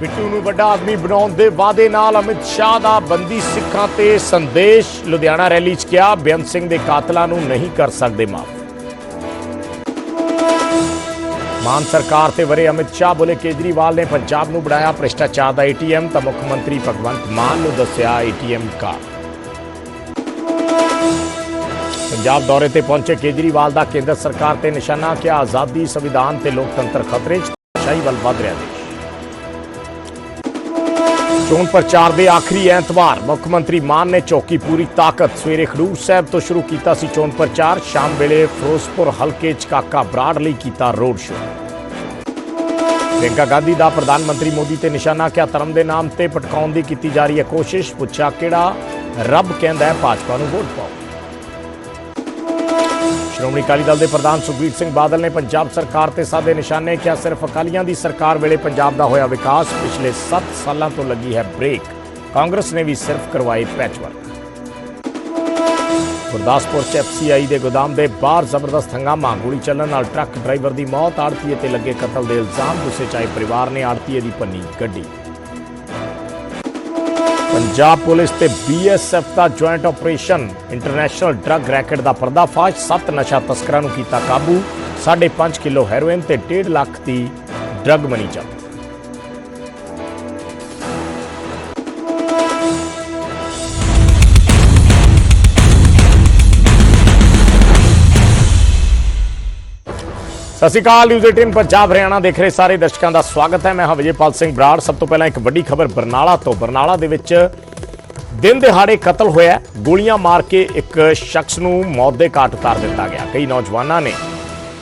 ਬਿੱਟੂ ਨੂੰ ਵੱਡਾ ਆਦਮੀ ਬਣਾਉਣ ਦੇ ਵਾਅਦੇ ਨਾਲ ਅਮਿਤ ਸ਼ਾਹ ਦਾ ਬੰਦੀ ਸਿੱਖਾਂ ਤੇ ਸੰਦੇਸ਼। ਲੁਧਿਆਣਾ ਰੈਲੀ 'ਚ ਕਿਹਾ, ਬੇਅੰਤ ਸਿੰਘ ਦੇ ਕਾਤਲਾਂ ਨੂੰ ਨਹੀਂ ਕਰ ਸਕਦੇ ਮਾਫ। ਮਾਨ ਸਰਕਾਰ ਤੇ ਵਰੇ ਅਮਿਤ ਸ਼ਾਹ ਬੋਲੇ, ਕੇਜਰੀਵਾਲ ਨੇ ਪੰਜਾਬ ਨੂੰ ਬਣਾਇਆ ਭ੍ਰਿਸ਼ਟਾਚਾਰ ਦਾ ਏਟੀਐਮ, ਤਾਂ ਮੁੱਖ ਮੰਤਰੀ ਭਗਵੰਤ ਮਾਨ ਨੂੰ ਦੱਸਿਆ ਏਟੀਐਮ ਕਾਰਡ ਪੰਜਾਬ ਦੌਰੇ ਤੇ ਪਹੁੰਚੇ ਕੇਜਰੀਵਾਲ ਦਾ ਕੇਂਦਰ ਸਰਕਾਰ ਤੇ ਨਿਸ਼ਾਨਾ, ਕਿ ਆਜ਼ਾਦੀ ਸੰਵਿਧਾਨ ਤੇ ਲੋਕਤੰਤਰ ਖਤਰੇ 'ਚ ਸ਼ਾਹੀ ਵੱਲ ਵਧ ਰਿਹਾ ਦੇਸ਼। ਚੋਣ ਪ੍ਰਚਾਰ ਦੇ ਆਖਰੀ ਐਤਵਾਰ ਮੁੱਖ ਮੰਤਰੀ ਮਾਨ ਨੇ ਚੌਕੀ ਪੂਰੀ ਤਾਕਤ ਸਵੇਰੇ ਖਡੂਰ ਸਾਹਿਬ ਤੋਂ ਸ਼ੁਰੂ ਕੀਤਾ ਸੀ ਚੋਣ ਪ੍ਰਚਾਰ, ਸ਼ਾਮ ਵੇਲੇ ਫਿਰੋਜ਼ਪੁਰ ਹਲਕੇ 'ਚ ਕਾਕਾ ਬਰਾੜ ਲਈ ਕੀਤਾ ਰੋਡ ਸ਼ੋਅ। ਪ੍ਰਿਯੰਕਾ ਗਾਂਧੀ ਦਾ ਪ੍ਰਧਾਨ ਮੰਤਰੀ ਮੋਦੀ ਤੇ ਨਿਸ਼ਾਨਾ ਕਿਹਾ ਧਰਮ ਦੇ ਨਾਮ ਤੇ ਭਟਕਾਉਣ ਦੀ ਕੀਤੀ ਜਾ ਰਹੀ ਹੈ ਕੋਸ਼ਿਸ਼, ਪੁੱਛਿਆ ਕਿਹੜਾ? ਰੱਬ ਕਹਿੰਦਾ ਹੈ ਭਾਜਪਾ ਨੂੰ ਵੋਟ ਪਾਓ। ਸ਼੍ਰੋਮਣੀ ਅਕਾਲੀ ਦਲ ਦੇ ਪ੍ਰਧਾਨ ਸੁਖਬੀਰ ਸਿੰਘ ਬਾਦਲ ਨੇ ਪੰਜਾਬ ਸਰਕਾਰ ਤੇ ਸਾਦੇ ਨਿਸ਼ਾਨੇ ਕਿਹਾ, ਸਿਰਫ ਅਕਾਲੀਆਂ ਦੀ ਸਰਕਾਰ ਵੇਲੇ ਪੰਜਾਬ ਦਾ ਹੋਇਆ ਵਿਕਾਸ, ਪਿਛਲੇ 7 ਸਾਲਾਂ ਤੋਂ ਲੱਗੀ ਹੈ ਬ੍ਰੇਕ। ਕਾਂਗਰਸ ਨੇ ਵੀ ਸਿਰਫ ਕਰਵਾਏ ਪੈਚਵਰਕ। ਗੁਰਦਾਸਪੁਰ ਚ ਐਫਸੀਆਈ ਦੇ ਗੋਦਾਮ ਦੇ ਬਾਹਰ ਜ਼ਬਰਦਸਤ ਹੰਗਾਮਾ, ਗੋਲੀ ਚੱਲਣ ਨਾਲ ਟਰੱਕ ਡਰਾਈਵਰ ਦੀ ਮੌਤ, ਆੜਤੀਏ ਤੇ ਲੱਗੇ ਕਤਲ ਦੇ ਇਲਜ਼ਾਮ, ਗੁੱਸੇ ਚਾਏ ਪਰਿਵਾਰ ਨੇ ਆੜਤੀਏ ਦੀ ਪੰਨੀ ਗੱਡੀ। ਪੰਜਾਬ ਪੁਲਿਸ ਤੇ ਬੀਐਸਐਫ ਦਾ joint operation international drug racket ਦਾ ਪਰਦਾਫਾਸ਼, ਸੱਤ ਨਸ਼ਾ ਤਸਕਰਾਂ ਨੂੰ ਕੀਤਾ ਕਾਬੂ 5.5 ਕਿਲੋ ਹੈਰੋਇਨ ਤੇ 1.5 ਲੱਖ ਦੀ ਡਰੱਗ ਮਨੀ ਜ਼ਬਤ। ਸਤਿ ਸ਼੍ਰੀ ਅਕਾਲ ਨਿਊਜ਼ 18 ਪੰਜਾਬ ਹਰਿਆਣਾ ਦੇਖ ਰਹੇ ਸਾਰੇ ਦਰਸ਼ਕਾਂ ਦਾ ਸਵਾਗਤ ਹੈ। ਮੈਂ ਹਾਂ ਵਿਜੇਪਾਲ ਸਿੰਘ ਬਰਾੜ। ਸਭ ਤੋਂ ਪਹਿਲਾਂ ਇੱਕ ਵੱਡੀ ਖਬਰ ਬਰਨਾਲਾ ਤੋਂ। ਬਰਨਾਲਾ ਦੇ ਵਿੱਚ ਦਿਨ ਦਿਹਾੜੇ ਕਤਲ ਹੋਇਆ ਗੋਲੀਆਂ ਮਾਰ ਕੇ ਇੱਕ ਸ਼ਖਸ ਨੂੰ ਮੌਤ ਦੇ ਘਾਟ ਉਤਾਰ ਦਿੱਤਾ ਗਿਆ। ਕਈ ਨੌਜਵਾਨਾਂ ਨੇ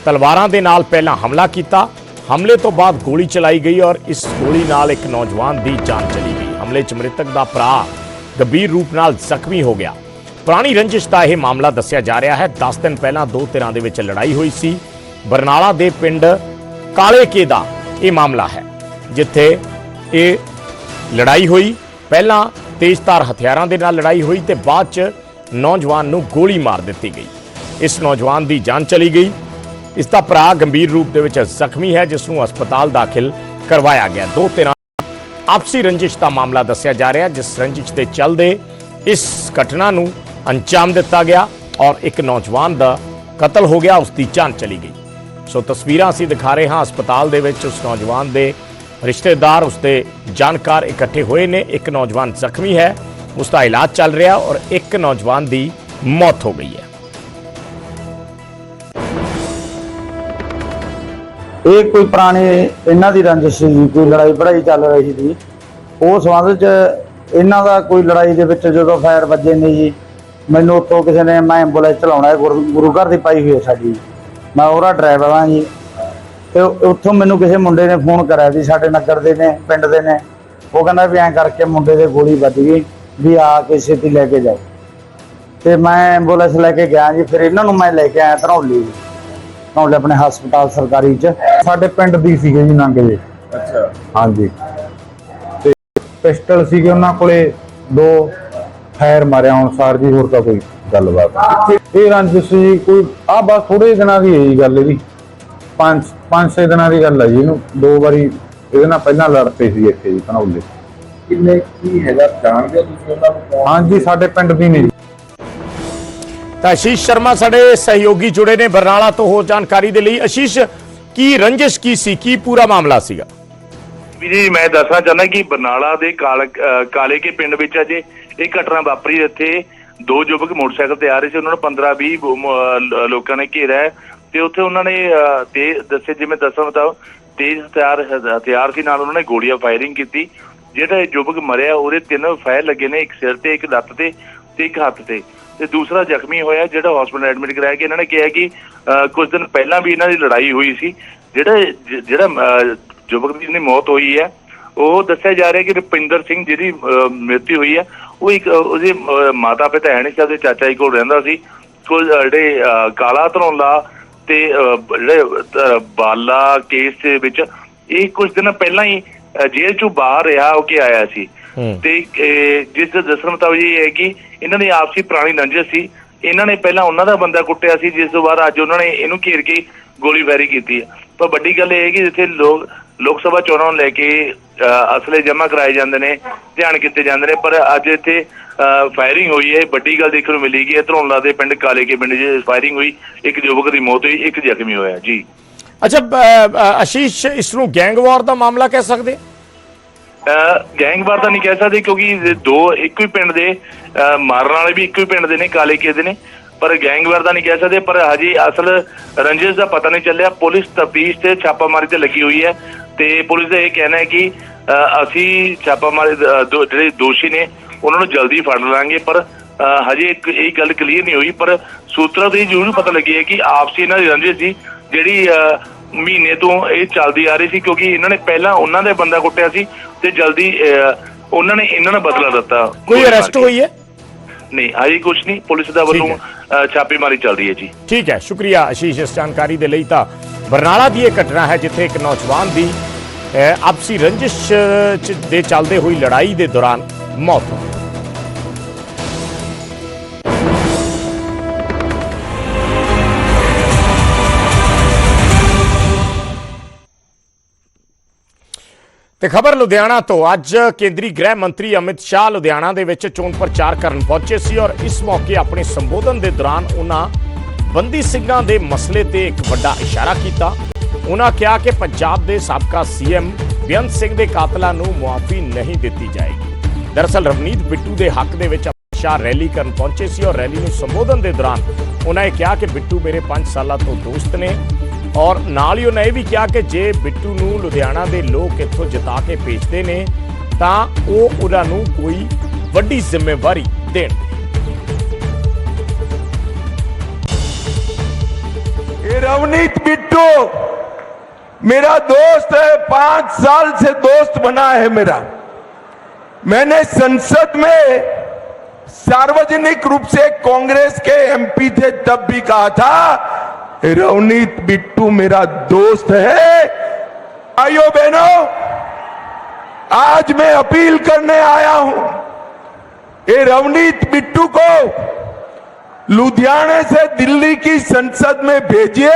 ਤਲਵਾਰਾਂ ਦੇ ਨਾਲ ਪਹਿਲਾਂ ਹਮਲਾ ਕੀਤਾ। ਹਮਲੇ ਤੋਂ ਬਾਅਦ ਗੋਲੀ ਚਲਾਈ ਗਈ ਔਰ ਇਸ ਗੋਲੀ ਨਾਲ ਇੱਕ ਨੌਜਵਾਨ ਦੀ ਜਾਨ ਚਲੀ ਗਈ। ਹਮਲੇ 'ਚ ਮ੍ਰਿਤਕ ਦਾ ਭਰਾ ਗੰਭੀਰ ਰੂਪ ਨਾਲ ਜ਼ਖਮੀ ਹੋ ਗਿਆ। ਪੁਰਾਣੀ ਰੰਜਿਸ਼ ਦਾ ਇਹ ਮਾਮਲਾ ਦੱਸਿਆ ਜਾ ਰਿਹਾ ਹੈ। 10 ਦਿਨ ਪਹਿਲਾਂ ਦੋ ਧਿਰਾਂ ਦੇ ਵਿੱਚ ਲੜਾਈ ਹੋਈ ਸੀ। ਬਰਨਾਲਾ ਦੇ ਪਿੰਡ ਕਾਲੇਕੇ ਦਾ ਇਹ ਮਾਮਲਾ ਹੈ, ਜਿੱਥੇ ਇਹ ਲੜਾਈ ਹੋਈ। ਪਹਿਲਾਂ ਤੇਜ਼ਧਾਰ ਹਥਿਆਰਾਂ ਦੇ ਨਾਲ ਲੜਾਈ ਹੋਈ ਤੇ ਬਾਅਦ ਚ ਨੌਜਵਾਨ ਨੂੰ ਗੋਲੀ ਮਾਰ ਦਿੱਤੀ ਗਈ। ਇਸ ਨੌਜਵਾਨ ਦੀ ਜਾਨ ਚਲੀ ਗਈ। ਇਸ ਦਾ ਭਰਾ ਗੰਭੀਰ ਰੂਪ ਦੇ ਵਿੱਚ ਜ਼ਖਮੀ ਹੈ, ਜਿਸ ਨੂੰ ਹਸਪਤਾਲ ਦਾਖਲ ਕਰਵਾਇਆ ਗਿਆ। ਦੋ ਤਿੰਨ ਆਪਸੀ ਰੰਜਿਸ਼ ਦਾ ਮਾਮਲਾ ਦੱਸਿਆ ਜਾ ਰਿਹਾ ਜਿਸ ਰੰਜਿਸ਼ ਦੇ ਚੱਲਦੇ ਇਸ ਘਟਨਾ ਨੂੰ ਅੰਜਾਮ ਦਿੱਤਾ ਗਿਆ ਔਰ ਇੱਕ ਨੌਜਵਾਨ ਦਾ ਕਤਲ ਹੋ ਗਿਆ, ਉਸ ਦੀ ਜਾਨ ਚਲੀ ਗਈ। ਸੋ ਤਸਵੀਰਾਂ ਅਸੀਂ ਦਿਖਾ ਰਹੇ ਹਾਂ ਹਸਪਤਾਲ ਦੇ ਵਿੱਚ ਉਸ ਨੌਜਵਾਨ ਦੇ ਰਿਸ਼ਤੇਦਾਰ ਉਸਦੇ ਜਾਣਕਾਰ ਇਕੱਠੇ ਹੋਏ ਨੇ। ਇੱਕ ਨੌਜਵਾਨ ਜ਼ਖਮੀ ਹੈ ਉਸ ਦਾ ਇਲਾਜ ਚੱਲ ਰਿਹਾ ਔਰ ਇੱਕ ਨੌਜਵਾਨ ਦੀ ਮੌਤ ਹੋ ਗਈ ਹੈ। ਇਹ ਕੋਈ ਪੁਰਾਣੇ, ਇਹਨਾਂ ਦੀ ਰੰਜਿਸ਼ ਸੀ ਕੋਈ ਲੜਾਈ ਪੜਾਈ ਚੱਲ ਰਹੀ ਸੀ ਉਹ ਸੰਬੰਧ ਚ ਇਹਨਾਂ ਦਾ ਕੋਈ ਲੜਾਈ ਦੇ ਵਿੱਚ ਜਦੋਂ ਫਾਇਰ ਵੱਜੇ ਨੇ ਜੀ, ਮੈਨੂੰ ਉੱਥੋਂ ਕਿਸੇ ਨੇ ਮੈਂ ਐਂਬੂਲੈਂਸ ਚਲਾਉਣਾ ਹੈ, ਗੁਰੂ ਗੁਰੂ ਘਰ ਦੀ ਪਾਈ ਹੋਈ ਹੈ ਸਾਡੀ। ਮੈਂ ਉਹਦਾ ਡਰਾਈਵਰ ਹਾਂ ਜੀ। ਤੇ ਉੱਥੋਂ ਮੈਨੂੰ ਕਿਸੇ ਮੁੰਡੇ ਨੇ ਫੋਨ ਕਰਿਆ ਵੀ ਸਾਡੇ ਨਗਰ ਦੇ ਨੇ ਪਿੰਡ ਦੇ ਨੇ। ਉਹ ਕਹਿੰਦਾ ਵੀ ਐਂ ਕਰਕੇ ਮੁੰਡੇ ਦੇ ਗੋਲੀ ਵੱਜ ਗਈ ਵੀ ਆ ਕੇ ਛੇਤੀ ਲੈ ਕੇ ਜਾਓ। ਤੇ ਮੈਂ ਐਂਬੂਲੈਂਸ ਲੈ ਕੇ ਗਿਆ ਜੀ ਫਿਰ ਇਹਨਾਂ ਨੂੰ ਮੈਂ ਲੈ ਕੇ ਆਇਆ ਧਰੌਲੀ। ਧਰੌਲੀ ਆਪਣੇ ਹਸਪਤਾਲ ਸਰਕਾਰੀ ਚ। ਸਾਡੇ ਪਿੰਡ ਦੀ ਸੀਗੇ ਜੀ ਨੰਗ ਜੀ। ਅੱਛਾ। ਹਾਂਜੀ। ਤੇ ਪਿਸਟਲ ਸੀਗੇ ਉਹਨਾਂ ਕੋਲੇ ਦੋ ਫਾਇਰ ਮਾਰਿਆ ਹੁਣ ਸਰ ਜੀ ਹੋਰ ਤਾਂ ਕੋਈ ਗੱਲਬਾਤ। ਇਹ ਰੰਜਿਸ਼ ਜੀ ਕੋਈ ਆ ਬਸ ਥੋੜੇ ਦਿਨਾਂ ਦੀ ਹੈ ਜੀ। ਗੱਲ ਇਹਦੀ ਪੰਜ ਪੰਜ ਛੇ ਦਿਨਾਂ ਦੀ ਗੱਲ ਹੈ ਜੀ ਇਹਨੂੰ ਦੋ ਵਾਰੀ ਇਹਦੇ ਨਾਲ ਪਹਿਲਾਂ ਲੜ ਪਏ ਸੀ ਇੱਥੇ ਜੀ ਧਨੌਲੇ ਕਿੰਨੇ ਕੀ ਹੈਗਾ ਜਾਣਦੇ ਹੋ ਤੁਸੀਂ ਉਹਨਾਂ ਨੂੰ ਕੌਣ? ਹਾਂਜੀ ਸਾਡੇ ਪਿੰਡ ਦੀ ਨੇ ਜੀ। ਤਾਂ ਸ਼ਰਮਾ ਸਾਡੇ ਸਹਿਯੋਗੀ ਜੁੜੇ ਨੇ ਬਰਨਾਲਾ ਤੋਂ ਹੋਰ ਜਾਣਕਾਰੀ ਦੇ ਲਈ। ਆਸ਼ੀਸ਼ ਕੀ ਰੰਜਿਸ਼ ਕੀ ਸੀ? ਕੀ ਪੂਰਾ ਮਾਮਲਾ ਸੀਗਾ? ਵੀ ਜੀ ਮੈਂ ਦੱਸਣਾ ਚਾਹੁੰਦਾ ਕਿ ਬਰਨਾਲਾ ਦੇ ਕਾਲ- ਕੇ ਪਿੰਡ ਵਿੱਚ ਅਜੇ ਇਹ ਘਟਨਾ ਵਾਪਰੀ ਇੱਥੇ ਦੋ ਯੁਵਕ ਮੋਟਰਸਾਈਕਲ ਤੇ ਆ ਰਹੇ ਸੀ। ਉਹਨਾਂ ਨੂੰ 15 20 ਲੋਕਾਂ ਨੇ ਘੇਰਿਆ ਹੈ। ਤੇ ਉੱਥੇ ਉਹਨਾਂ ਨੇ ਅਹ, ਤੇ ਦੱਸੇ ਜਿਵੇਂ ਦੱਸਾਂ ਬਤਾਓ ਤੇਜ਼ ਹਥਿਆਰ ਹਥਿਆਰ ਦੇ ਨਾਲ ਉਹਨਾਂ ਨੇ ਗੋਲੀਆਂ ਫਾਇਰਿੰਗ ਕੀਤੀ। ਜਿਹੜਾ ਇਹ ਯੁਵਕ ਮਰਿਆ ਉਹਦੇ ਤਿੰਨ ਫਾਇਰ ਲੱਗੇ ਨੇ ਇੱਕ ਸਿਰ ਤੇ ਇੱਕ ਲੱਤ ਤੇ ਤੇ ਇੱਕ ਹੱਥ ਤੇ। ਤੇ ਦੂਸਰਾ ਜ਼ਖਮੀ ਹੋਇਆ ਜਿਹੜਾ ਹਸਪੀਟਲ ਐਡਮਿਟ ਕਰਾਇਆ ਗਿਆ। ਇਹਨਾਂ ਨੇ ਕਿਹਾ ਕਿ ਕੁਝ ਦਿਨ ਪਹਿਲਾਂ ਵੀ ਇਹਨਾਂ ਦੀ ਲੜਾਈ ਹੋਈ ਸੀ। ਜਿਹੜਾ ਜਿਹੜਾ ਅਹ, ਯੁਵਕ ਦੀ ਜਿਹਦੀ ਮੌਤ ਹੋਈ ਹੈ ਉਹ ਦੱਸਿਆ ਜਾ ਰਿਹਾ ਕਿ ਰੁਪਿੰਦਰ ਸਿੰਘ ਜਿਹਦੀ ਅਹ, ਮ੍ਰਿਤੂ ਹੋਈ ਹੈ ਉਹ ਇੱਕ ਉਹਦੇ ਮਾਤਾ ਪਿਤਾ ਹੈ ਨਹੀਂ ਸੀ ਉਹਦੇ ਚਾਚਾ ਜੀ ਕੋਲ ਰਹਿੰਦਾ ਸੀ। ਕੋਲ ਜਿਹੜੇ ਅਹ, ਕਾਲਾ ਧਰੌਲਾ ਤੇ ਜਿਹੜੇ ਬਾਲਾ ਕੇਸ ਦੇ ਵਿੱਚ ਇਹ ਕੁਝ ਦਿਨ ਪਹਿਲਾਂ ਹੀ ਜੇਲ੍ਹ ਚੋਂ ਬਾਹਰ ਰਿਹਾ ਹੋ ਕੇ ਆਇਆ ਸੀ। ਤੇ ਜਿਸ ਦੇ ਦੱਸਣ ਮੁਤਾਬਕ ਇਹ ਹੈ ਕਿ ਇਹਨਾਂ ਦੀ ਆਪਸੀ ਪੁਰਾਣੀ ਰੰਜਿਸ਼ ਸੀ। ਇਹਨਾਂ ਨੇ ਪਹਿਲਾਂ ਉਹਨਾਂ ਦਾ ਬੰਦਾ ਕੁੱਟਿਆ ਸੀ ਜਿਸ ਤੋਂ ਬਾਅਦ ਅੱਜ ਉਹਨਾਂ ਨੇ ਇਹਨੂੰ ਘੇਰ ਕੇ ਗੋਲੀ ਫੈਰੀ ਕੀਤੀ ਹੈ। ਪਰ ਵੱਡੀ ਗੱਲ ਇਹ ਹੈ ਕਿ ਜਿੱਥੇ ਲੋਕ ਲੋਕ ਸਭਾ ਚੋਣਾਂ ਨੂੰ ਲੈ ਕੇ ਅਸਲੇ ਜਮ੍ਹਾਂ ਕਰਾਏ ਜਾਂਦੇ ਨੇ ਧਿਆਨ ਕੀਤੇ ਜਾਂਦੇ ਨੇ ਪਰ ਅੱਜ ਇੱਥੇ ਫਾਇਰਿੰਗ ਹੋਈ ਹੈ ਵੱਡੀ ਗੱਲ ਦੇਖਣ ਨੂੰ ਮਿਲੀ ਹੈ ਧਰੋਲਾ ਦੇ ਪਿੰਡ ਕਾਲੇ ਕੇ ਪਿੰਡ 'ਚ ਫਾਇਰਿੰਗ ਹੋਈ ਇੱਕ ਯੁਵਕ ਦੀ ਮੌਤ ਹੋਈ ਇੱਕ ਜ਼ਖਮੀ ਹੋਇਆ ਜੀ। ਅੱਛਾ ਆਸ਼ੀਸ਼ ਇਸ ਨੂੰ ਗੈਂਗਵਾਰ ਦਾ ਮਾਮਲਾ ਕਹਿ ਸਕਦੇ? ਗੈਂਗਵਾਰ ਤਾਂ ਨਹੀਂ ਕਹਿ ਸਕਦੇ ਕਿਉਂਕਿ ਦੋ ਇੱਕੋ ਹੀ ਪਿੰਡ ਦੇ ਮਾਰਨ ਵਾਲੇ ਵੀ ਇੱਕੋ ਹੀ ਪਿੰਡ ਦੇ ਨੇ ਕਾਲੇ ਕੇ ਦੇ ਨੇ। ਪਰ ਗੈਂਗਵਾਰ ਦਾ ਨਹੀਂ ਕਹਿ ਸਕਦੇ ਪਰ ਹਜੇ ਅਸਲ ਰੰਜਿਸ਼ ਦਾ ਪਤਾ ਨਹੀਂ ਚੱਲਿਆ ਪੁਲਿਸ ਤਫਤੀਸ਼ ਤੇ ਛਾਪਾਮਾਰੀ ਤੇ ਲੱਗੀ ਹੋਈ ਹੈ ਤੇ ਪੁਲਿਸ ਦਾ ਇਹ ਕਹਿਣਾ ਹੈ ਕਿ ਅਸੀਂ ਛਾਪਾਮਾਰੀ ਜਿਹੜੇ ਦੋਸ਼ੀ ਨੇ ਉਹਨਾਂ ਨੂੰ ਜਲਦੀ ਫੜ ਲਾਂਗੇ ਪਰ ਹਜੇ ਇੱਕ ਇਹ ਗੱਲ ਕਲੀਅਰ ਨਹੀਂ ਹੋਈ ਪਰ ਸੂਤਰਾਂ ਤੋਂ ਇਹ ਜ਼ਰੂਰ ਪਤਾ ਲੱਗੀ ਹੈ ਕਿ ਆਪਸੀ ਇਹਨਾਂ ਦੀ ਰੰਜਿਸ਼ ਸੀ ਜਿਹੜੀ ਮਹੀਨੇ ਤੋਂ ਇਹ ਚੱਲਦੀ ਆ ਰਹੀ ਸੀ ਕਿਉਂਕਿ ਇਹਨਾਂ ਨੇ ਪਹਿਲਾਂ ਉਹਨਾਂ ਦੇ ਬੰਦਾ ਕੁੱਟਿਆ ਸੀ ਤੇ ਜਲਦੀ ਉਹਨਾਂ ਨੇ ਇਹਨਾਂ ਨੂੰ ਬਦਲਾ ਦਿੱਤਾ। ਕੋਈ ਅਰੈਸਟ ਹੋਈ ਹੈ? ਨਹੀਂ ਹਜੇ ਕੁਝ ਨਹੀਂ ਪੁਲਿਸ ਦਾ ਵੱਲੋਂ ਛਾਪੇਮਾਰੀ ਚੱਲ ਰਹੀ ਹੈ ਜੀ। ਠੀਕ ਹੈ ਸ਼ੁਕਰੀਆ ਆਸ਼ੀਸ਼ ਇਸ ਜਾਣਕਾਰੀ ਦੇ ਲਈ ਤਾਂ। ਬਰਨਾਲਾ ਦੀ ਇਹ ਘਟਨਾ ਹੈ ਜਿੱਥੇ ਇੱਕ ਨੌਜਵਾਨ ਦੀ ਆਪਸੀ ਰੰਜਿਸ਼ ਦੇ ਚੱਲਦੇ ਹੋਈ ਲੜਾਈ ਦੇ ਦੌਰਾਨ ਮੌਤ ਤੇ ਖਬਰ ਲੁਧਿਆਣਾ ਤੋਂ, ਅੱਜ ਕੇਂਦਰੀ ਗ੍ਰਹਿ ਮੰਤਰੀ ਅਮਿਤ ਸ਼ਾਹ ਲੁਧਿਆਣਾ ਦੇ ਵਿੱਚ ਚੋਣ ਪ੍ਰਚਾਰ ਕਰਨ ਪਹੁੰਚੇ ਸੀ ਔਰ ਇਸ ਮੌਕੇ ਆਪਣੇ ਸੰਬੋਧਨ ਦੇ ਦੌਰਾਨ ਉਹਨਾਂ ਬੰਦੀ ਸਿੰਘਾਂ ਦੇ ਮਸਲੇ ਤੇ ਇੱਕ ਵੱਡਾ ਇਸ਼ਾਰਾ ਕੀਤਾ। ਉਹਨਾਂ ਕਿਹਾ ਕਿ ਪੰਜਾਬ ਦੇ ਸਾਬਕਾ ਸੀਐਮ ਬੇਅੰਤ ਸਿੰਘ ਦੇ ਕਾਤਲਾਂ ਨੂੰ ਮੁਆਫੀ ਨਹੀਂ ਦਿੱਤੀ ਜਾਏਗੀ। ਦਰਅਸਲ ਰਵਨੀਤ ਬਿੱਟੂ ਦੇ ਹੱਕ ਦੇ ਵਿੱਚ ਅਮਿਤ ਸ਼ਾਹ ਰੈਲੀ ਕਰਨ ਪਹੁੰਚੇ ਸੀ ਔਰ ਰੈਲੀ ਨੂੰ ਸੰਬੋਧਨ ਦੇ ਦੌਰਾਨ ਉਹਨਾਂ ਇਹ ਕਿਹਾ ਕਿ ਬਿੱਟੂ ਮੇਰੇ 5 ਸਾਲਾਂ ਤੋਂ ਦੋਸਤ ਨੇ ਔਰ ਨਾਲ ਹੀ ਉਹਨਾਂ ਇਹ ਵੀ ਕਿਹਾ ਕਿ ਜੇ ਬਿੱਟੂ ਨੂੰ ਲੁਧਿਆਣਾ ਦੇ ਲੋਕ ਇੱਥੋਂ ਜਿਤਾ ਕੇ ਭੇਜਦੇ ਨੇ ਤਾਂ ਉਹ ਉਹਨਾਂ ਨੂੰ ਕੋਈ ਵੱਡੀ ਜ਼ਿੰਮੇਵਾਰੀ ਦੇਣ ये रवनीत बिट्टू मेरा दोस्त है पांच साल से दोस्त बना है मेरा मैंने संसद में सार्वजनिक रूप से कांग्रेस के एमपी थे, तब भी कहा था, रवनीत बिट्टू मेरा दोस्त है। भाइयों, बहनों, आज मैं अपील करने आया हूँ, ये रवनीत बिट्टू को लुधियाने से दिल्ली की संसद में भेजिए,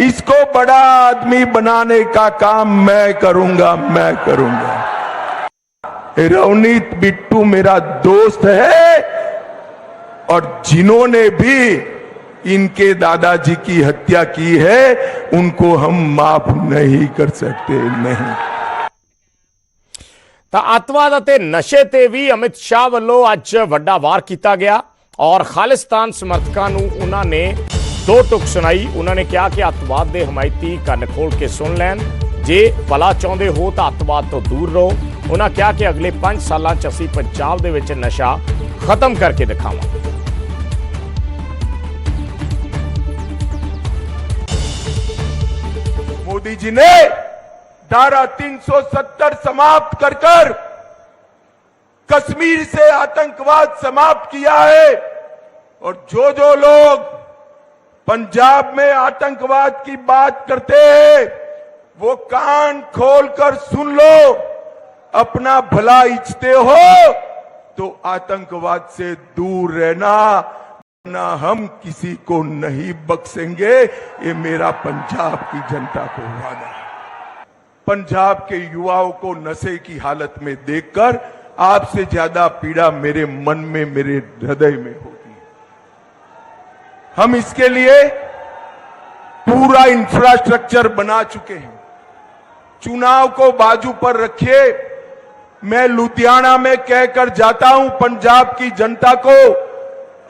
इसको बड़ा आदमी बनाने का काम मैं करूँगा मैं करूँगा। रवनीत बिट्टू मेरा दोस्त है और जिन्होंने भी इनके दादाजी की हत्या की है उनको हम माफ नहीं कर सकते नहीं ਤਾਂ ਅੱਤਵਾਦ ਅਤੇ ਨਸ਼ੇ ਤੇ ਵੀ ਅਮਿਤ ਸ਼ਾਹ ਵੱਲੋਂ ਅੱਜ ਵੱਡਾ ਵਾਰ ਕੀਤਾ ਗਿਆ ਔਰ ਖਾਲਿਸਤਾਨ ਸਮਰਥਕਾਂ ਨੂੰ ਉਹਨਾਂ ਨੇ ਦੋ ਟੁਕ ਸੁਣਾਈ ਉਹਨਾਂ ਨੇ ਕਿਹਾ ਕਿ ਅੱਤਵਾਦ ਦੇ ਹਮਾਇਤੀ ਕੰਨ ਖੋਲ ਕੇ ਸੁਣ ਲੈਣ ਜੇ ਭਲਾ ਚਾਹੁੰਦੇ ਹੋ ਤਾਂ ਅੱਤਵਾਦ ਤੋਂ ਦੂਰ ਰਹੋ ਉਹਨਾਂ ਕਿਹਾ ਕਿ ਅਗਲੇ 5 ਸਾਲਾਂ 'ਚ ਅਸੀਂ ਪੰਜਾਬ ਦੇ ਵਿੱਚ ਨਸ਼ਾ ਖਤਮ ਕਰਕੇ ਦਿਖਾਵਾਂਗੇ मोदी जी ने धारा 370 समाप्त कर कर कश्मीर से आतंकवाद समाप्त किया है और जो जो लोग पंजाब में आतंकवाद की बात करते हैं वो कान खोलकर सुन लो अपना भला इच्छते हो तो आतंकवाद से दूर रहना, ना हम किसी को नहीं बख्शेंगे। ये मेरा पंजाब की जनता को वादा पंजाब के युवाओं को नशे की हालत में देखकर आपसे ज़्यादा पीड़ा मेरे मन में, मेरे हृदय में होती है। हम इसके लिए पूरा इंफ्रास्ट्रक्चर बना चुके हैं। चुनाव को बाजू पर रखिए। मैं लुधियाना में कहकर जाता हूं पंजाब की जनता को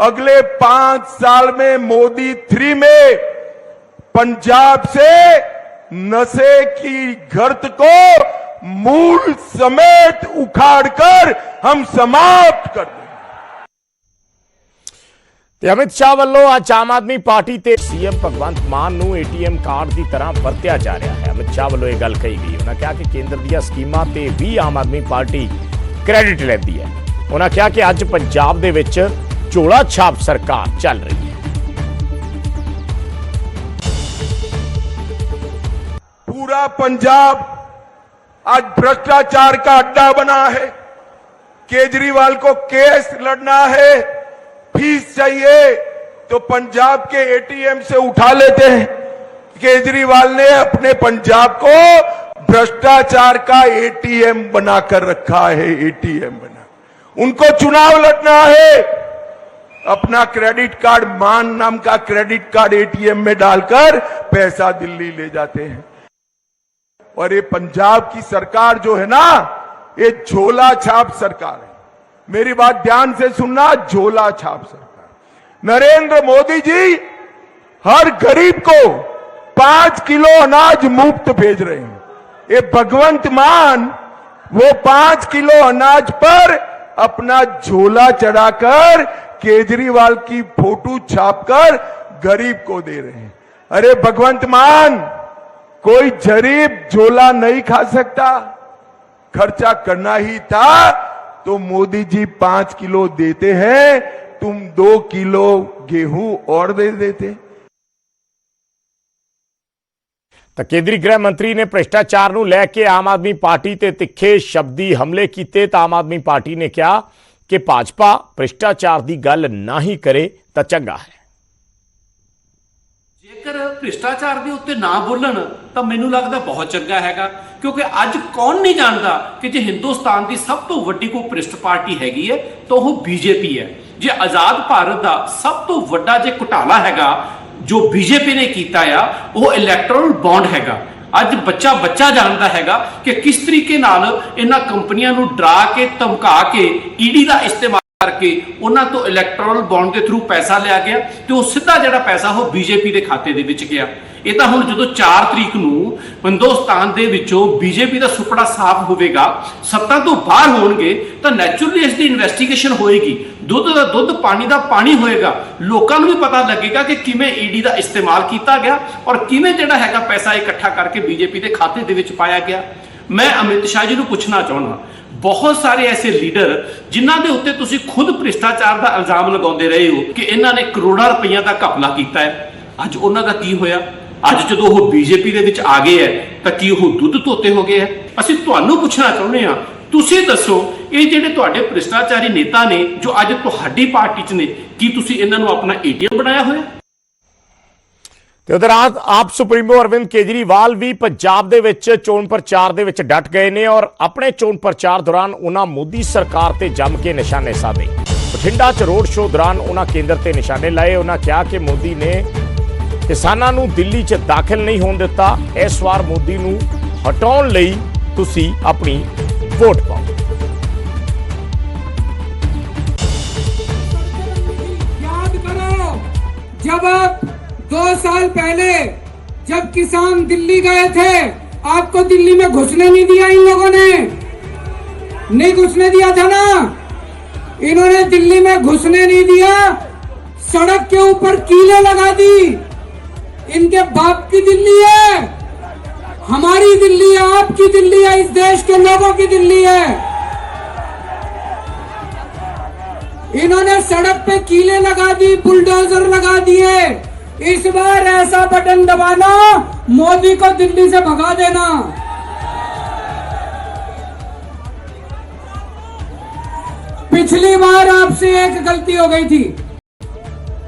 अगले पांच साल में मोदी थ्री में पंजाब से नशे की गर्त को मूल समेत उखाड़कर हम समाप्त कर देंगे ਤੇ ਅਮਿਤ ਸ਼ਾਹ ਵੱਲੋਂ ਅੱਜ ਆਮ ਆਦਮੀ ਪਾਰਟੀ ਤੇ ਸੀਐਮ ਭਗਵੰਤ ਮਾਨ ਨੂੰ ਏਟੀਐਮ ਕਾਰਡ ਦੀ ਤਰ੍ਹਾਂ ਵਰਤਿਆ ਜਾ ਰਿਹਾ ਹੈ ਅਮਿਤ ਸ਼ਾਹ ਵੱਲੋਂ ਇਹ ਗੱਲ ਕਹੀ ਗਈ ਉਹਨਾਂ ਕਿਹਾ ਕਿ ਕੇਂਦਰ ਦੀਆਂ ਸਕੀਮਾਂ ਤੇ ਵੀ ਆਮ ਆਦਮੀ ਪਾਰਟੀ ਕ੍ਰੈਡਿਟ ਲੈਂਦੀ ਹੈ ਉਹਨਾਂ ਕਿਹਾ ਕਿ ਅੱਜ ਪੰਜਾਬ ਦੇ ਵਿੱਚ ਝੋਲਾ ਛਾਪ ਸਰਕਾਰ ਚੱਲ ਰਹੀ ਹੈ पूरा पंजाब आज भ्रष्टाचार का अड्डा बना है केजरीवाल को केस लड़ना है फीस चाहिए तो पंजाब के एटीएम से उठा लेते हैं केजरीवाल ने अपने पंजाब को भ्रष्टाचार का एटीएम बनाकर रखा है, एटीएम बना। उनको चुनाव लड़ना है। अपना क्रेडिट कार्ड, मान नाम का क्रेडिट कार्ड एटीएम में डालकर पैसा दिल्ली ले जाते हैं। और ये पंजाब की सरकार जो है ना, ये झोला छाप सरकार है। मेरी बात ध्यान से सुनना, झोला छाप सरकार। नरेंद्र मोदी जी, हर गरीब को पाँच किलो अनाज मुफ़्त भेज रहे हैं। ये भगवंत मान वो पाँच किलो अनाज पर अपना झोला चढ़ाकर केजरीवाल की फ़ोटो छापकर गरीब को दे रहे हैं। अरे भगवंत मान, कोई गरीब झोला नहीं खा सकता। खर्चा करना ही था तो मोदी जी पाँच किलो देते हैं, तुम दो किलो गेहूँ और दे देते। ਤਾਂ ਕੇਂਦਰੀ ਗ੍ਰਹਿ ਮੰਤਰੀ ਨੇ ਭ੍ਰਿਸ਼ਟਾਚਾਰ ਨੂੰ ਲੈ ਕੇ ਆਮ ਆਦਮੀ ਪਾਰਟੀ ਤੇ ਤਿੱਖੇ ਸ਼ਬਦੀ ਹਮਲੇ ਕੀਤੇ ਤਾਂ ਆਮ ਆਦਮੀ ਪਾਰਟੀ ਨੇ ਕਿਹਾ ਕਿ ਭਾਜਪਾ ਭ੍ਰਿਸ਼ਟਾਚਾਰ ਦੀ ਗੱਲ ਨਾ ਹੀ ਕਰੇ ਤਾਂ ਚੰਗਾ ਹੈ। ਜੇਕਰ ਭ੍ਰਿਸ਼ਟਾਚਾਰ ਦੇ ਉੱਤੇ ਨਾ ਬੋਲਣ, ਤਾਂ ਮੈਨੂੰ ਲੱਗਦਾ ਬਹੁਤ ਚੰਗਾ ਹੈਗਾ, ਕਿਉਂਕਿ ਅੱਜ ਕੌਣ ਨਹੀਂ ਜਾਣਦਾ ਕਿ ਜੇ ਹਿੰਦੁਸਤਾਨ ਦੀ ਸਭ ਤੋਂ ਵੱਡੀ ਕੋਈ ਭ੍ਰਿਸ਼ਟ ਪਾਰਟੀ ਹੈਗੀ ਹੈ, ਤਾਂ ਉਹ ਬੀਜੇਪੀ ਹੈ। ਜੇ ਆਜ਼ਾਦ ਭਾਰਤ ਦਾ ਸਭ ਤੋਂ ਵੱਡਾ ਜੇ ਘੁਟਾਲਾ ਹੈਗਾ ਜੋ ਬੀਜੇਪੀ ਨੇ ਕੀਤਾ ਆ, ਉਹ ਇਲੈਕਟਰਲ ਬੌਂਡ ਹੈਗਾ। ਅੱਜ ਬੱਚਾ ਬੱਚਾ ਜਾਣਦਾ ਹੈਗਾ ਕਿ ਕਿਸ ਤਰੀਕੇ ਨਾਲ ਇਹਨਾਂ ਕੰਪਨੀਆਂ ਨੂੰ ਡਰਾ ਕੇ, ਧਮਕਾ ਕੇ ਈਡੀ ਦਾ ਇਸਤੇਮਾਲ ਕਰਕੇ ਉਹਨਾਂ ਤੋਂ ਇਲੈਕਟਰਲ ਬੌਂਡ ਦੇ ਥਰੂ ਪੈਸਾ ਲਿਆ ਗਿਆ ਤੇ ਉਹ ਸਿੱਧਾ ਜਿਹੜਾ ਪੈਸਾ ਉਹ ਬੀਜੇਪੀ ਦੇ ਖਾਤੇ ਦੇ ਵਿੱਚ ਗਿਆ। ਇਹ ਤਾਂ ਹੁਣ ਜਦੋਂ 4 ਤਰੀਕ ਨੂੰ ਹਿੰਦੁਸਤਾਨ ਦੇ ਵਿੱਚੋਂ ਬੀਜੇਪੀ ਦਾ ਸੁਪੜਾ ਸਾਫ਼ ਹੋਵੇਗਾ, ਸੱਤਾ ਤੋਂ ਬਾਹਰ ਹੋਣਗੇ, ਤਾਂ ਨੈਚੁਰਲੀ ਇਸ ਦੀ ਇਨਵੈਸਟੀਗੇਸ਼ਨ ਹੋਏਗੀ। ਦੁੱਧ ਦਾ ਦੁੱਧ, ਪਾਣੀ ਦਾ ਪਾਣੀ ਹੋਏਗਾ। ਲੋਕਾਂ ਨੂੰ ਵੀ ਪਤਾ ਲੱਗੇਗਾ ਕਿ ਕਿਵੇਂ ਈਡੀ ਦਾ ਇਸਤੇਮਾਲ ਕੀਤਾ ਗਿਆ ਔਰ ਕਿਵੇਂ ਜਿਹੜਾ ਹੈਗਾ ਪੈਸਾ ਇਕੱਠਾ ਕਰਕੇ ਬੀਜੇਪੀ ਦੇ ਖਾਤੇ ਦੇ ਵਿੱਚ ਪਾਇਆ ਗਿਆ। ਮੈਂ ਅਮਿਤ ਸ਼ਾਹ ਜੀ ਨੂੰ ਪੁੱਛਣਾ ਚਾਹੁੰਦਾ ਬਹੁਤ ਸਾਰੇ ਐਸੇ ਲੀਡਰ ਜਿਨ੍ਹਾਂ ਦੇ ਉੱਤੇ ਤੁਸੀਂ ਖੁਦ ਭ੍ਰਿਸ਼ਟਾਚਾਰ ਦਾ ਇਲਜ਼ਾਮ ਲਗਾਉਂਦੇ ਰਹੇ ਹੋ ਕਿ ਇਹਨਾਂ ਨੇ ਕਰੋੜਾਂ ਰੁਪਈਆ ਦਾ ਘਪਲਾ ਕੀਤਾ ਹੈ। ਅੱਜ ਉਹਨਾਂ ਦਾ ਕੀ ਹੋਇਆ? ਅੱਜ ਜਦੋਂ ਉਹ ਬੀਜੇਪੀ ਦੇ ਵਿੱਚ ਆ ਗਏ ਹੈ, ਤਾਂ ਕੀ ਉਹ ਦੁੱਧ ਧੋਤੇ ਹੋ ਗਏ ਹੈ? ਅਸੀਂ ਤੁਹਾਨੂੰ ਪੁੱਛਣਾ ਚਾਹੁੰਦੇ ਹਾਂ, ਤੁਸੀਂ ਦੱਸੋ, ਇਹ ਜਿਹੜੇ ਤੁਹਾਡੇ ਭ੍ਰਿਸ਼ਟਾਚਾਰੀ ਨੇਤਾ ਨੇ, ਜੋ ਅੱਜ ਤੁਹਾਡੀ ਪਾਰਟੀ 'ਚ ਨੇ, ਕੀ ਤੁਸੀਂ ਇਹਨਾਂ ਨੂੰ ਆਪਣਾ ਏਟੀਐਮ ਬਣਾਇਆ ਹੋਇਆ? ਤੇ ਉਧਰ ਆਪ ਆਪ ਸੁਪਰੀਮੋ ਅਰਵਿੰਦ ਕੇਜਰੀਵਾਲ ਵੀ ਪੰਜਾਬ ਦੇ ਵਿੱਚ ਚੋਣ ਪ੍ਰਚਾਰ ਦੇ ਵਿੱਚ ਡਟ ਗਏ ਨੇ ਔਰ ਆਪਣੇ ਚੋਣ ਪ੍ਰਚਾਰ ਦੌਰਾਨ ਉਹਨਾਂ ਮੋਦੀ ਸਰਕਾਰ ਤੇ ਜੰਮ ਕੇ ਨਿਸ਼ਾਨੇ ਸਾਧੇ। ਬਠਿੰਡਾ 'ਚ ਰੋਡ ਸ਼ੋਅ ਦੌਰਾਨ ਉਹਨਾਂ ਕੇਂਦਰ ਤੇ ਨਿਸ਼ਾਨੇ ਲਾਏ, ਉਹਨਾਂ ਕਿਹਾ ਕਿ ਮੋਦੀ ਨੇ ਕਿਸਾਨਾਂ ਨੂੰ ਦਿੱਲੀ 'ਚ ਦਾਖਲ ਨਹੀਂ ਹੋਣ ਦਿੱਤਾ ਇਸ ਵਾਰ ਮੋਦੀ ਨੂੰ ਹਟਾਉਣ ਲਈ ਤੁਸੀਂ ਆਪਣੀ ਵੋਟ ਪਾਓ याद करो जब आप दो साल पहले जब किसान दिल्ली गए थे आपको दिल्ली में घुसने नहीं दिया इन लोगों ने नहीं घुसने दिया था ना इन्होंने दिल्ली में घुसने नहीं दिया सड़क के ऊपर कीले लगा दी इनके बाप की दिल्ली है। हमारी दिल्ली है आपकी दिल्ली है, इस देश के लोगों की दिल्ली है। इन्होंने सड़क पे कीले लगा दी, बुलडोजर लगा दिए। इस बार ऐसा बटन दबाना, मोदी को दिल्ली से भगा देना। पिछली बार आपसे एक गलती हो गई थी।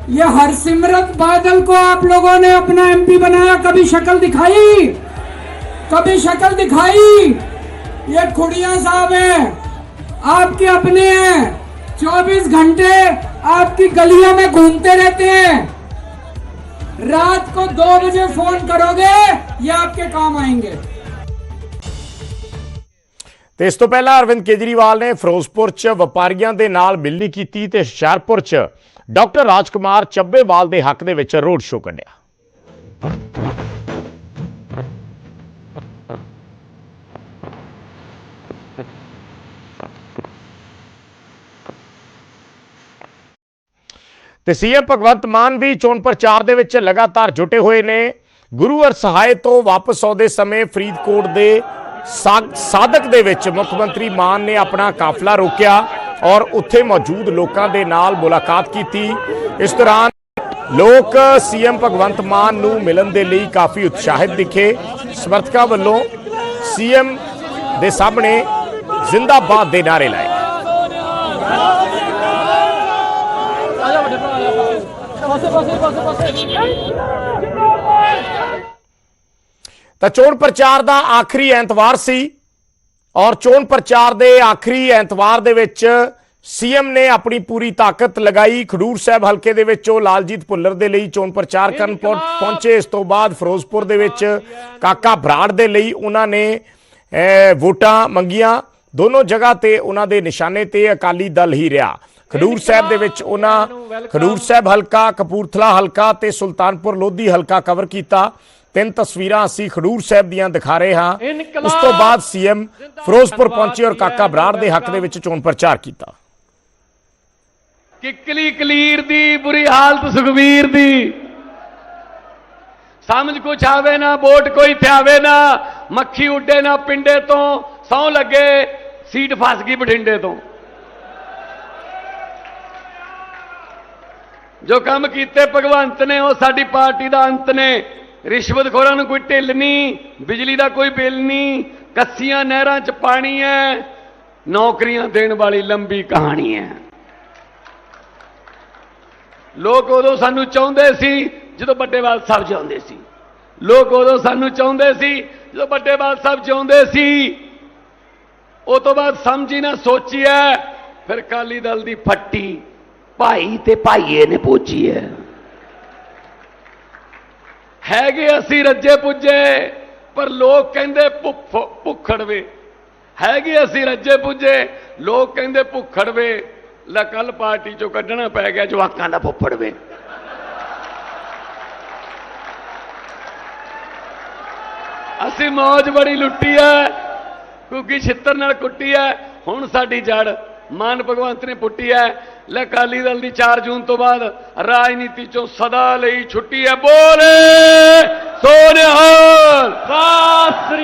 ये हरसिमरत बादल को आप लोगों ने अपना एमपी बनाया कभी शक्ल दिखाई कभी शक्ल दिखाई ये खुड़िया साहब हैं आपके अपने हैं 24 घंटे आपकी गलियों में घूमते रहते हैं रात को दो बजे फोन करोगे ये आपके काम आएंगे ਤੇ ਇਸ ਤੋਂ ਪਹਿਲਾਂ ਅਰਵਿੰਦ ਕੇਜਰੀਵਾਲ ਨੇ ਫਿਰੋਜ਼ਪੁਰ 'ਚ ਵਪਾਰੀਆਂ ਦੇ ਨਾਲ ਮਿਲਣੀ ਕੀਤੀ ਤੇ ਹੁਸ਼ਿਆਰਪੁਰ 'ਚ ਡਾਕਟਰ ਰਾਜਕੁਮਾਰ ਚੱਬੇਵਾਲ ਦੇ ਹੱਕ ਦੇ ਵਿੱਚ ਰੋਡ ਸ਼ੋਅ ਕੱਢਿਆ ਤੇ ਸੀਐਮ ਭਗਵੰਤ ਮਾਨ ਵੀ ਚੋਣ ਪ੍ਰਚਾਰ ਦੇ ਵਿੱਚ ਲਗਾਤਾਰ ਜੁਟੇ ਹੋਏ ਨੇ। ਗੁਰੂ ਅਰ ਸਹਾਇ ਤੋਂ ਵਾਪਸ ਆਉਂਦੇ ਸਮੇਂ ਫਰੀਦਕੋਟ ਦੇ ਸਾ- ਸਾਦਕ ਦੇ ਵਿੱਚ ਮੁੱਖ ਮੰਤਰੀ ਮਾਨ ਨੇ ਆਪਣਾ ਕਾਫਲਾ ਰੋਕਿਆ। ਔਰ ਉੱਥੇ ਮੌਜੂਦ ਲੋਕਾਂ ਦੇ ਨਾਲ ਮੁਲਾਕਾਤ ਕੀਤੀ। ਇਸ ਦੌਰਾਨ ਲੋਕ ਸੀਐਮ ਭਗਵੰਤ ਮਾਨ ਨੂੰ ਮਿਲਣ ਦੇ ਲਈ ਕਾਫੀ ਉਤਸ਼ਾਹਿਤ ਦਿਖੇ। ਸਮਰਥਕਾਂ ਵੱਲੋਂ ਸੀਐਮ ਦੇ ਸਾਹਮਣੇ ਜ਼ਿੰਦਾਬਾਦ ਦੇ ਨਾਰੇ ਲਾਏ। ਤਾਂ ਚੋਣ ਪ੍ਰਚਾਰ ਦਾ ਆਖਰੀ ਐਤਵਾਰ ਸੀ। ਔਰ ਚੋਣ ਪ੍ਰਚਾਰ ਦੇ ਆਖਰੀ ਐਤਵਾਰ ਦੇ ਵਿੱਚ ਸੀਐਮ ਨੇ ਆਪਣੀ ਪੂਰੀ ਤਾਕਤ ਲਗਾਈ। ਖਡੂਰ ਸਾਹਿਬ ਹਲਕੇ ਦੇ ਵਿੱਚ ਉਹ ਲਾਲਜੀਤ ਭੁੱਲਰ ਦੇ ਲਈ ਚੋਣ ਪ੍ਰਚਾਰ ਕਰਨ ਪਹੁੰ- ਪਹੁੰਚੇ। ਇਸ ਤੋਂ ਬਾਅਦ ਫਿਰੋਜ਼ਪੁਰ ਦੇ ਵਿੱਚ ਕਾਕਾ ਬਰਾੜ ਦੇ ਲਈ ਉਹਨਾਂ ਨੇ ਵੋਟਾਂ ਮੰਗੀਆਂ। ਦੋਨੋਂ ਜਗ੍ਹਾ ਤੇ ਉਹਨਾਂ ਦੇ ਨਿਸ਼ਾਨੇ ਤੇ ਅਕਾਲੀ ਦਲ ਹੀ ਰਿਹਾ। ਖਡੂਰ ਸਾਹਿਬ ਦੇ ਵਿੱਚ ਉਹਨਾਂ ਖਡੂਰ ਸਾਹਿਬ ਹਲਕਾ ਕਪੂਰਥਲਾ ਹਲਕਾ ਤੇ ਸੁਲਤਾਨਪੁਰ ਲੋਧੀ ਹਲਕਾ ਕਵਰ ਕੀਤਾ। ਤਿੰਨ ਤਸਵੀਰਾਂ ਅਸੀਂ ਖਡੂਰ ਸਾਹਿਬ ਦੀਆਂ ਦਿਖਾ ਰਹੇ ਹਾਂ। ਉਸ ਤੋਂ ਬਾਅਦ ਸੀਐਮ ਫਿਰੋਜ਼ਪੁਰ ਪਹੁੰਚੇ ਔਰ ਕਾਕਾ ਬਰਾੜ ਦੇ ਹੱਕ ਦੇ ਵਿੱਚ ਚੋਣ ਪ੍ਰਚਾਰ ਕੀਤਾ। ਕਿੱਕਲੀ ਕਲੀਰ ਦੀ ਬੁਰੀ ਹਾਲਤ ਸੁਖਵੀਰ ਦੀ। ਸਮਝ ਕੁਛ ਆਵੇ ਨਾ ਵੋਟ ਕੋਈ ਥਿਆਵੇ ਨਾ ਮੱਖੀ ਉੱਡੇ ਨਾ ਪਿੰਡੇ ਤੋਂ ਸੌ ਲੱਗੇ ਸੀਟ ਫਸ ਗਈ ਬਠਿੰਡੇ ਤੋਂ। ਜੋ ਕੰਮ ਕੀਤੇ ਭਗਵੰਤ ਨੇ, ਉਹ ਸਾਡੀ ਪਾਰਟੀ ਦਾ ਅੰਤ ਨੇ। ਰਿਸ਼ਵਤਖੋਰਾਂ ਨੂੰ ਕੋਈ ਢਿੱਲ ਨਹੀਂ, ਬਿਜਲੀ ਦਾ ਕੋਈ ਬਿੱਲ ਨਹੀਂ, ਕੱਸੀਆਂ ਨਹਿਰਾਂ 'ਚ ਪਾਣੀ ਹੈ, ਨੌਕਰੀਆਂ ਦੇਣ ਵਾਲੀ ਲੰਬੀ ਕਹਾਣੀ ਹੈ। ਲੋਕ ਉਦੋਂ ਸਾਨੂੰ ਚਾਹੁੰਦੇ ਸੀ ਜਦੋਂ ਵੱਡੇਵਾਲ ਸਾਹਿਬ ਚਾਹੁੰਦੇ ਸੀ। ਲੋਕ ਉਦੋਂ ਸਾਨੂੰ ਚਾਹੁੰਦੇ ਸੀ ਜਦੋਂ ਵੱਡੇਵਾਲ ਸਾਹਿਬ ਚਾਹੁੰਦੇ ਸੀ। ਉਹ ਤੋਂ ਬਾਅਦ ਸਮਝੀ ਨਾ ਸੋਚੀ ਹੈ ਫਿਰ ਕਾਲੀ ਦਲ ਦੀ ਫੱਟੀ ਭਾਈ ਤੇ ਭਾਈਏ ਨੇ ਪੋਚੀ ਹੈ। ਹੈਗੇ ਅਸੀਂ ਰੱਜੇ ਪੁੱਜੇ, ਪਰ ਲੋਕ ਕਹਿੰਦੇ ਭੁੱਫ- ਭੁੱਖੜਵੇ। ਹੈਗੇ ਅਸੀਂ ਰੱਜੇ ਪੁੱਜੇ, ਲੋਕ ਕਹਿੰਦੇ ਭੁੱਖੜਵੇ। ਲੈ ਕੱਲ ਪਾਰਟੀ ਚੋਂ ਕੱਢਣਾ ਪੈ ਗਿਆ ਜਵਾਕਾਂ ਦਾ ਫੁੱਫੜਵੇ। ਅਸੀਂ ਮੌਜ ਬੜੀ ਲੁੱਟੀ ਐ ਕਿਉਂਕਿ ਛਿੱਤਰ ਨਾਲ ਕੁੱਟੀ ਐ ਹੁਣ ਸਾਡੀ ਜੜ ਮਾਨ ਭਗਵੰਤ ਨੇ ਪੁੱਟੀ ਹੈ। ਲੈ ਅਕਾਲੀ ਦਲ ਦੀ 4 ਜੂਨ ਤੋਂ ਬਾਅਦ ਰਾਜਨੀਤੀ ਚੋਂ ਸਦਾ ਲਈ ਛੁੱਟੀ ਹੈ। ਬੋਲੇ ਸੋਨਿਹਾਲ। ਸਤਿ